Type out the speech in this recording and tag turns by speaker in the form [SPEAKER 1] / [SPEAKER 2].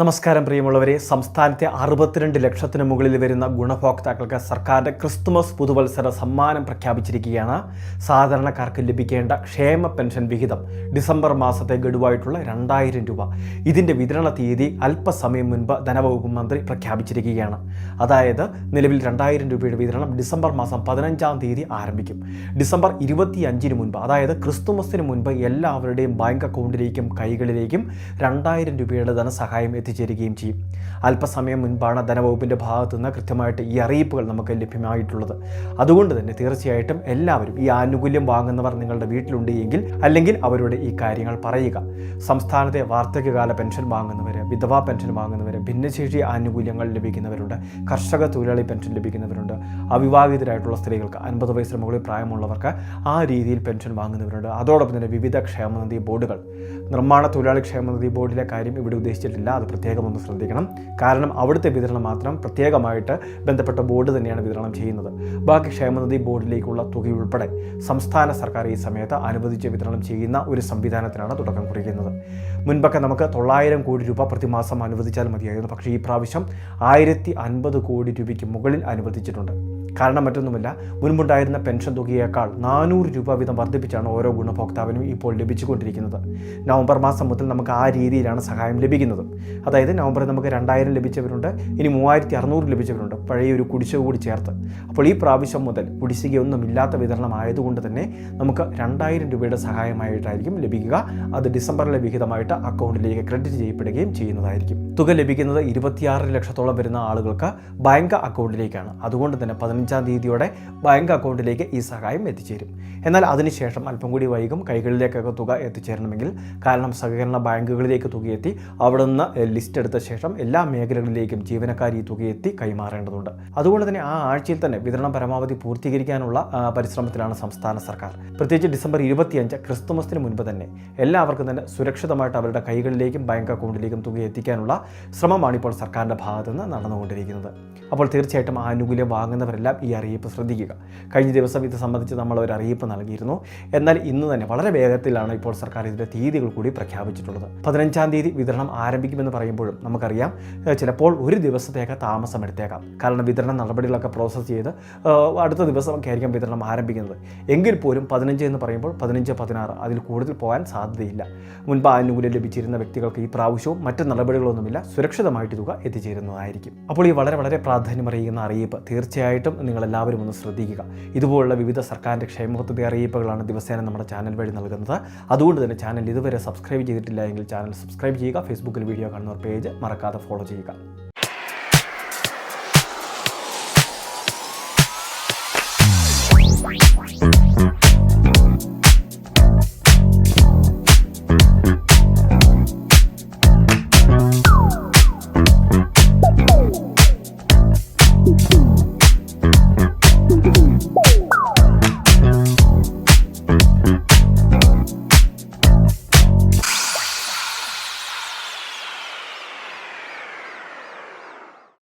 [SPEAKER 1] നമസ്കാരം പ്രിയമുള്ളവരെ. സംസ്ഥാനത്തെ അറുപത്തിരണ്ട് ലക്ഷത്തിന് മുകളിൽ വരുന്ന ഗുണഭോക്താക്കൾക്ക് സർക്കാരിന്റെ ക്രിസ്തുമസ് പുതുവത്സര സമ്മാനം പ്രഖ്യാപിച്ചിരിക്കുകയാണ്. സാധാരണക്കാർക്ക് ലഭിക്കേണ്ട ക്ഷേമ പെൻഷൻ വിഹിതം ഡിസംബർ മാസത്തെ ഗഡുവായിട്ടുള്ള രണ്ടായിരം രൂപ. ഇതിന്റെ വിതരണ തീയതി അല്പസമയം മുൻപ് ധനവകുപ്പ് മന്ത്രി പ്രഖ്യാപിച്ചിരിക്കുകയാണ്. അതായത് നിലവിൽ രണ്ടായിരം രൂപയുടെ വിതരണം ഡിസംബർ മാസം പതിനഞ്ചാം തീയതി ആരംഭിക്കും. ഡിസംബർ ഇരുപത്തിയഞ്ചിന് മുൻപ് അതായത് ക്രിസ്തുമസിന് മുൻപ് എല്ലാവരുടെയും ബാങ്ക് അക്കൗണ്ടിലേക്കും കൈകളിലേക്കും രണ്ടായിരം രൂപയുടെ ധനസഹായം എത്തിച്ചേരുകയും ചെയ്യും. അല്പസമയം മുൻപാണ് ധനവകുപ്പിന്റെ ഭാഗത്തു നിന്ന് കൃത്യമായിട്ട് ഈ അറിയിപ്പുകൾ നമുക്ക് ലഭ്യമായിട്ടുള്ളത്. അതുകൊണ്ട് തന്നെ തീർച്ചയായിട്ടും എല്ലാവരും ഈ ആനുകൂല്യം വാങ്ങുന്നവർ നിങ്ങളുടെ വീട്ടിലുണ്ട് എങ്കിൽ അല്ലെങ്കിൽ അവരോട് ഈ കാര്യങ്ങൾ പറയുക. സംസ്ഥാനത്തെ വാർദ്ധക്യകാല പെൻഷൻ വാങ്ങുന്നവർ വിധവാ പെൻഷൻ വാങ്ങുന്നവർ ഭിന്നശേഷി ആനുകൂല്യങ്ങൾ ലഭിക്കുന്നവരുണ്ട് കർഷക തൊഴിലാളി പെൻഷൻ ലഭിക്കുന്നവരുണ്ട് അവിവാഹിതരായിട്ടുള്ള സ്ത്രീകൾക്ക് അൻപത് വയസ്സിന് മുകളിൽ പ്രായമുള്ളവർക്ക് ആ രീതിയിൽ പെൻഷൻ വാങ്ങുന്നവരുണ്ട്. അതോടൊപ്പം തന്നെ വിവിധ ക്ഷേമനിധി ബോർഡുകൾ. നിർമ്മാണ തൊഴിലാളി ക്ഷേമനിധി ബോർഡിലെ കാര്യം ഇവിടെ ഉദ്ദേശിച്ചിട്ടില്ല. അത് പ്രത്യേകം ഒന്ന് ശ്രദ്ധിക്കണം. കാരണം അവിടുത്തെ വിതരണം മാത്രം പ്രത്യേകമായിട്ട് ബന്ധപ്പെട്ട ബോർഡ് തന്നെയാണ് വിതരണം ചെയ്യുന്നത്. ബാക്കി ക്ഷേമനിധി ബോർഡിലേക്കുള്ള തുകയുൾപ്പെടെ സംസ്ഥാന സർക്കാർ ഈ സമയത്ത് അനുവദിച്ച് വിതരണം ചെയ്യുന്ന ഒരു സംവിധാനത്തിനാണ് തുടക്കം കുറിക്കുന്നത്. മുൻപൊക്കെ നമുക്ക് തൊള്ളായിരം കോടി രൂപ പ്രതിമാസം അനുവദിച്ചാൽ മതിയായിരുന്നു. പക്ഷേ ഈ പ്രാവശ്യം ആയിരത്തി കോടി രൂപയ്ക്ക് മുകളിൽ അനുവദിച്ചിട്ടുണ്ട്. കാരണം മറ്റൊന്നുമില്ല. മുൻപുണ്ടായിരുന്ന പെൻഷൻ തുകയേക്കാൾ നാനൂറ് രൂപ വീതം വർദ്ധിപ്പിച്ചാണ് ഓരോ ഗുണഭോക്താവിനും ഇപ്പോൾ ലഭിച്ചുകൊണ്ടിരിക്കുന്നത്. നവംബർ മാസം മുതൽ നമുക്ക് ആ രീതിയിലാണ് സഹായം ലഭിക്കുന്നത്. അതായത് നവംബറിൽ നമുക്ക് രണ്ടായിരം ലഭിച്ചവരുണ്ട് ഇനി മൂവായിരത്തി അറുന്നൂറ് ലഭിച്ചവരുണ്ട് പഴയ ഒരു കുടിശ്ശിക കൂടി ചേർത്ത്. അപ്പോൾ ഈ പ്രാവശ്യം മുതൽ കുടിശ്ശികയൊന്നും ഇല്ലാത്ത വിതരണം ആയതുകൊണ്ട് തന്നെ നമുക്ക് രണ്ടായിരം രൂപയുടെ സഹായമായിട്ടായിരിക്കും ലഭിക്കുക. അത് ഡിസംബറിലെ വിഹിതമായിട്ട് അക്കൗണ്ടിലേക്ക് ക്രെഡിറ്റ് ചെയ്യപ്പെടുകയും ചെയ്യുന്നതായിരിക്കും. തുക ലഭിക്കുന്നത് ഇരുപത്തിയാറ് ലക്ഷത്തോളം വരുന്ന ആളുകൾക്ക് ബാങ്ക് അക്കൗണ്ടിലേക്കാണ്. അതുകൊണ്ട് തന്നെ പതിനഞ്ചാം തീയതിയോടെ ബാങ്ക് അക്കൗണ്ടിലേക്ക് ഈ സഹായം എത്തിച്ചേരും. എന്നാൽ അതിനുശേഷം അല്പം കൂടി വൈകും കൈകളിലേക്കൊക്കെ തുക എത്തിച്ചേരണമെങ്കിൽ കാരണം സഹകരണ ബാങ്കുകളിലേക്ക് തുകയെത്തി അവിടെ നിന്ന് ലിസ്റ്റ് എടുത്ത ശേഷം എല്ലാ മേഖലകളിലേക്കും ജീവനക്കാർ ഈ തുകയെത്തി കൈമാറേണ്ടതുണ്ട്. അതുകൊണ്ട് തന്നെ ആ ആഴ്ചയിൽ തന്നെ വിതരണം പരമാവധി പൂർത്തീകരിക്കാനുള്ള പരിശ്രമത്തിലാണ് സംസ്ഥാന സർക്കാർ. പ്രത്യേകിച്ച് ഡിസംബർ ഇരുപത്തിയഞ്ച് ക്രിസ്തുമസിന് മുൻപ് തന്നെ എല്ലാവർക്കും തന്നെ സുരക്ഷിതമായിട്ട് അവരുടെ കൈകളിലേക്കും ബാങ്ക് അക്കൗണ്ടിലേക്കും തുക എത്തിക്കാനുള്ള ശ്രമമാണ് ഇപ്പോൾ സർക്കാരിന്റെ ഭാഗത്തുനിന്ന് നടന്നുകൊണ്ടിരിക്കുന്നത്. അപ്പോൾ തീർച്ചയായിട്ടും ആനുകൂല്യം വാങ്ങുന്നവരെല്ലാം ഈ അറിയിപ്പ് ശ്രദ്ധിക്കുക. കഴിഞ്ഞ ദിവസം ഇത് സംബന്ധിച്ച് നമ്മൾ ഒരു അറിയിപ്പ് നൽകിയിരുന്നു. എന്നാൽ ഇന്ന് തന്നെ വളരെ വേഗത്തിലാണ് ഇപ്പോൾ സർക്കാർ ഇതിന്റെ തീയതികൾ കൂടി പ്രഖ്യാപിച്ചിട്ടുള്ളത്. പതിനഞ്ചാം തീയതി വിതരണം ആരംഭിക്കുമെന്ന് പറയുമ്പോഴും നമുക്കറിയാം ചിലപ്പോൾ ഒരു ദിവസത്തേക്ക് താമസം എടുത്തേക്കാം. കാരണം വിതരണ നടപടികളൊക്കെ പ്രോസസ്സ് ചെയ്ത് അടുത്ത ദിവസമൊക്കെ ആയിരിക്കും വിതരണം ആരംഭിക്കുന്നത്. എങ്കിൽ പോലും പതിനഞ്ച് എന്ന് പറയുമ്പോൾ പതിനഞ്ച് പതിനാറ് അതിൽ കൂടുതൽ പോകാൻ സാധ്യതയില്ല. മുൻപ് ആനുകൂല്യം ലഭിച്ചിരുന്ന വ്യക്തികൾക്ക് ഈ പ്രാവശ്യവും മറ്റ് നടപടികളൊന്നുമില്ല. സുരക്ഷിതമായിട്ട് തുക എത്തിച്ചേരുന്നതായിരിക്കും. അപ്പോൾ ഈ വളരെ വളരെ പ്രാധാന്യമറിയുന്ന അറിയിപ്പ് തീർച്ചയായിട്ടും നിങ്ങളെല്ലാവരും ഒന്ന് ശ്രദ്ധിക്കുക ഇതുപോലുള്ള വിവിധ സർക്കാരിന്റെ ക്ഷേമ അറിയിപ്പുകളാണ് ദിവസേന നമ്മുടെ ചാനൽ വഴി നൽകുന്നത് അതുകൊണ്ട് തന്നെ ചാനൽ ഇതുവരെ സബ്സ്ക്രൈബ് ചെയ്തിട്ടില്ല എങ്കിൽ ചാനൽ സബ്സ്ക്രൈബ് ചെയ്യുക ഫേസ്ബുക്കിൽ വീഡിയോ കാണുന്നവർ പേജ് മറക്കാതെ ഫോളോ ചെയ്യുക Thank you.